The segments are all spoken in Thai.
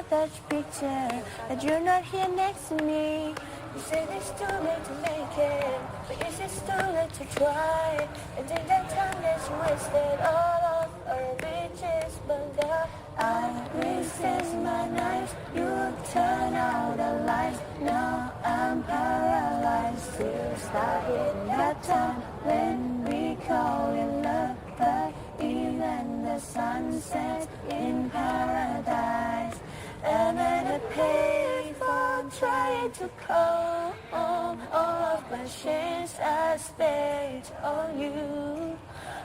at that picture that you're not here next to me. You said it's too late to make it, but is it too late to try? And in that time that you wasted all of our riches, but God, I resist my nights. You turn out the lights. Now I'm paralyzed. Still stuck in that time when we call it love, but even the sun sets in paradise. And then I pay for trying to call all of my chains I stayed on you.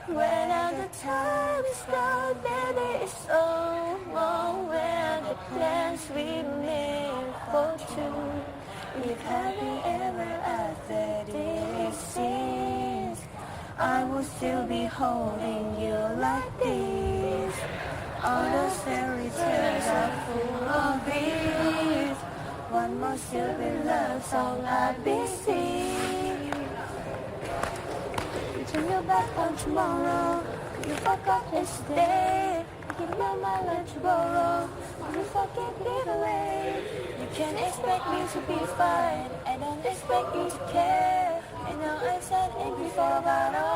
When all the time is gone, baby, it's so long. When the plans we made for two, if happy ever after this seems, I will still be holding you like this. All those fairy tales are full of bees. One more stupid love song I've been singing. You turn your back on tomorrow. You forgot yesterday. Give your my lunch borrow. You forget it away. You can't expect me to be fine. I don't expect you to care. I know I said it before, but all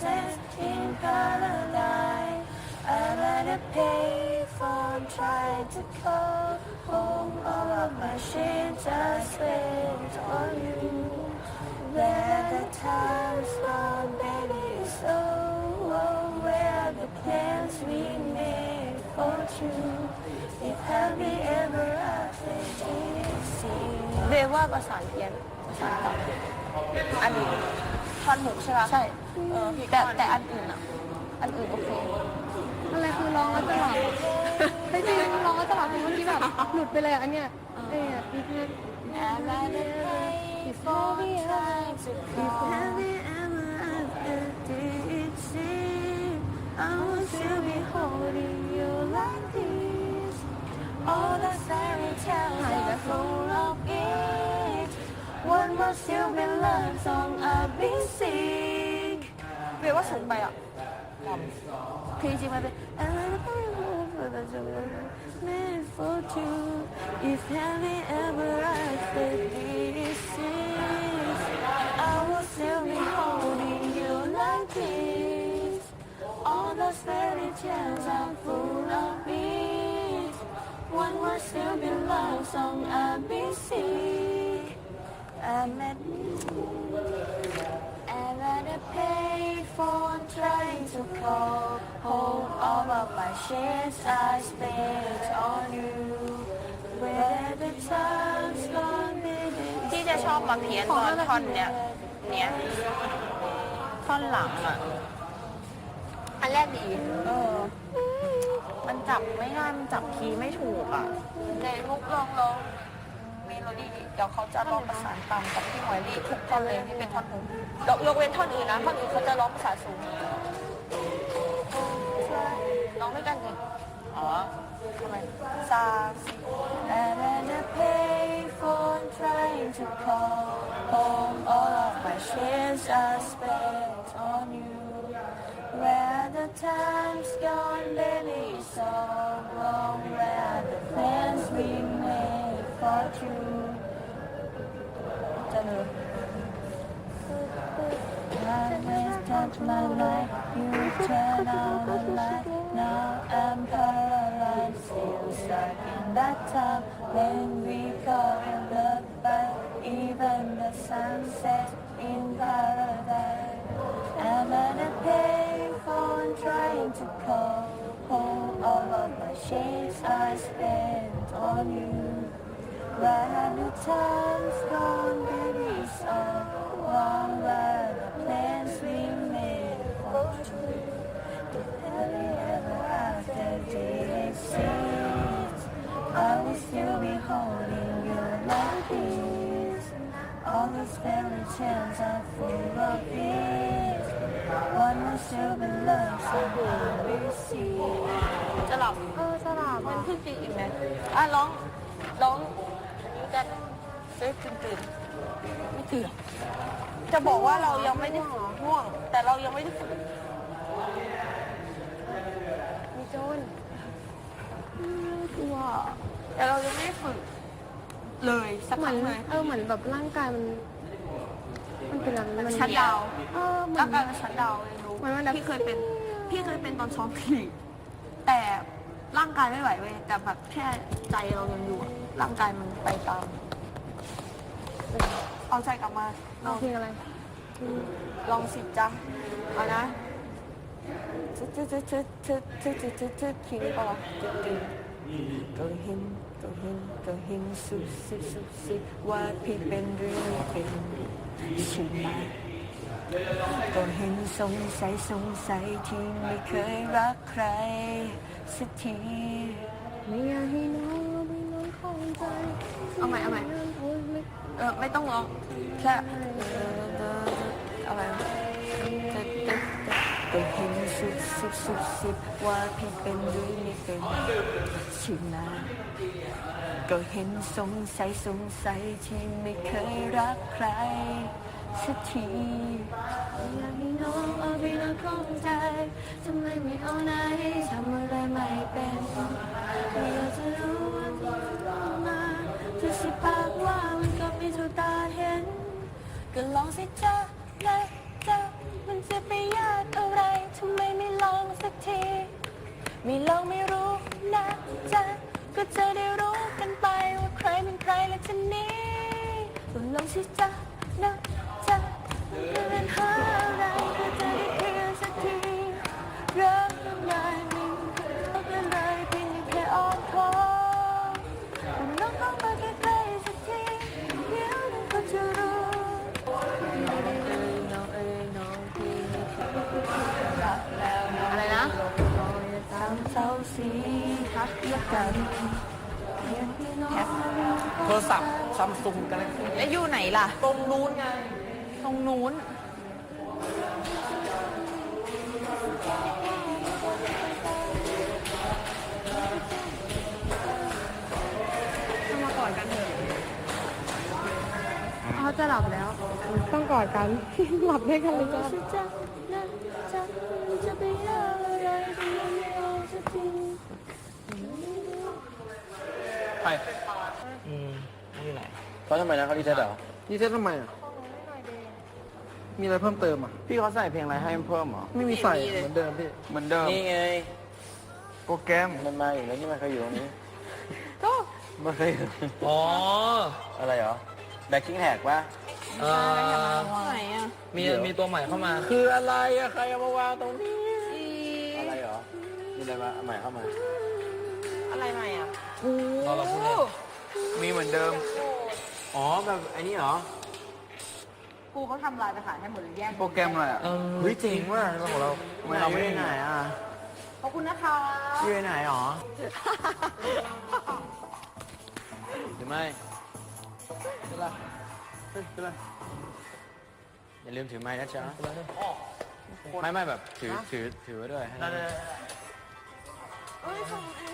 sets in paradise. I rather pay for trying to call home all of my shit just spent on you. Where the time's gone, baby, so เรียกว่าประสานเพี้ยนประสานต่ออันนี้ท่อนหกใช่ปะใช่เออแต่แต่อันอื่นอะ อันอื่นโอเคอะไรคือร้องแล้วจะหลับจริงๆร้องแล้วจะหลับเพราะเมื่อกี้แบบหลุดไปเลยอะอันเนี้ยเอ้ยพี่เพื่อน I rather pay for trying to call. If happy ever after did see, I will still be holding full of it. One more still be love song I've been sing. เรียกว่าสูงไปอ่ะ คือจริงๆมันเป็น I rather pay for the meant for two. If happy ever after this is, I will still be holding you like this. All those fairy tales are full of beats. One will still be love song I've been sing. I met and I pay for trying to call home all of my shares I spent on you. Where the time's gone, baby. ที่จะชอบมาเพี้ยนตอนท่อนเนี้ยเนี้ยท่อนหลังอะ อันแรกดี เออ มันจับไม่ได้มันจับคีย์ไม่ถูกอะในมุกลองลองเมโลดี้เดี๋ยวเขาจะลองประสานตามกับพี่หมวยลี่ทุกท่อนเลยที่เป็นท่อนฮุกยกยกเว้นท่อนอื่นนะท่อนอื่นเขาจะร้องภาษานสูงร้องด้วยกันสิอ๋อทำไมซาซิ And I pay for trying to call home all of my shares I spent on you. Where the time's gone, baby, my life, you the light. Now I'm paralyzed, still stuck in that when we fell in love. But even the sunset in paradise. On you. The time's gone, baby, so the plans we made for two. If happy ever after did I will still be holding you like this. All these fairy tales are full of it. One will still be love, so we see. จะหลับ Oh, สลับมันอะขึ้นปีกอีกไหมอะร้องร้องนี้กันเฮ้ยตื่นตื่นไม่ตื่นจะบอกว่าเรายังไม่ได้ฝึกง่วง แต่เรายังไม่ได้ฝึกมีโจรอืมกลัวแต่เรายังไม่ได้ฝึกเลยสักเหคมือรั้นงเลยเออเหมือนแบบร่างกายมัน มันเป็นอะไรมันชัดดาวน์เออเหมือร่างนกายมันชัดดาวน์เลยรู้เหมือนมันแบบพี่เคยเป็นพี่เคยเป็นตอนซ้อมขี่แต่ ร่างกายไม่ไหวเว้ยแต่แบบแค่ใจเรายังอยู่อะร่างกายมันไปตาม เอาใจกลับมาเอาเพลงอะไรลองสิจ้ะเอานะทึดทึดทึดทึดทึดทึดทึดทึดคีนี้ป่าวะตึ๊ดตึ๊ดก็เห็นก็เห็นก็เห็นสุดสิสุดสิว่าพี่เป็นหรือไม่เป็นใช่ไหม ก็เห็นสงสัยสงสัยที่ไม่เคยรักใคร สักทีไม่อยากให้น้องไม่น้องเข้าใจเอาใหม่เอาใหม่เออไม่ต้องร้องแค่อะไรก็เห็นสุดสิบสุดสิบว่าพี่เป็นหรือไม่เป็นใช่ไหมก็เห็นสงสัยสงสัยที่ไม่เคยรักใคร สักทีอยากให้น้องเอาไปนอนข้องใจทำไมไม่เอาไหนทำอะไรไม่เป็นไม่อยากจะรู้ว่าที่ผ่านมาจะสิปากว่ามันก็ไม่เท่าตาเห็น ก็ลองสิจ้านะจ้ามันจะไปยากอะไรทำไมไม่ลองสักทีไม่ลองไม่รู้นะจ๊ะก็จะได้รู้กันไปว่าใครเป็นใครและจะนี้ก็ลองสิจ๊ะ สาสีฮักเดียวกันแฮปโทรศัพท์ซัมซุงกันเลยแล้วอยู่ไหนล่ะ ตรงนู้นไง ตรงนู้นมากอดกันเถอะเขาจะหลับแล้ว ต้องกอดกัน หลับด้วยกันเลยจ้ะ ไปอืมนี่ไหนเขาทำไมนะเขาดีเทสเหรอนี่เซ็ตทำไมอะ มีอะไรเพิ่มเติมอะ พี่เขาใส่เพลงอะไรให้เพิ่มเหรอไม่มีใส่เหมือนเดิมพี่ เหมือนเดิมนี่ไงโปรแกรมมันมาอีกแล้วนี่มันเคยอยู่ตรงนี้ก็มันเคยอยู่อ๋ออะไรเหรอแบ็คกิ้งแฮกปะเอ่อไหนอะมีมีตัวใหม่เข้ามา คืออะไรอะใครเอามาวางตรงนี้ อะไรเหรอมีอะไรมาเอาใหม่เข้ามา รอเราพูดเล่นมีเหมือนเดิม อ๋อแบบไอ้นี่เหรอ กูเขาทำลายไปขายให้หมดเลยแย่งโปรแกรมอะไรอะเออ เฮ้ยจริงว่ะของเราทำไมเราไม่ได้ไหนอะขอบคุณนะคะพี่ไปไหนหรอหรือไม่เป็นไรเฮ้ยเป็นไรอย่าลืมถือไม้นะจ๊ะไม่ไม่แบบถือถือถือไว้ด้วยให้เอ้ยส่งให้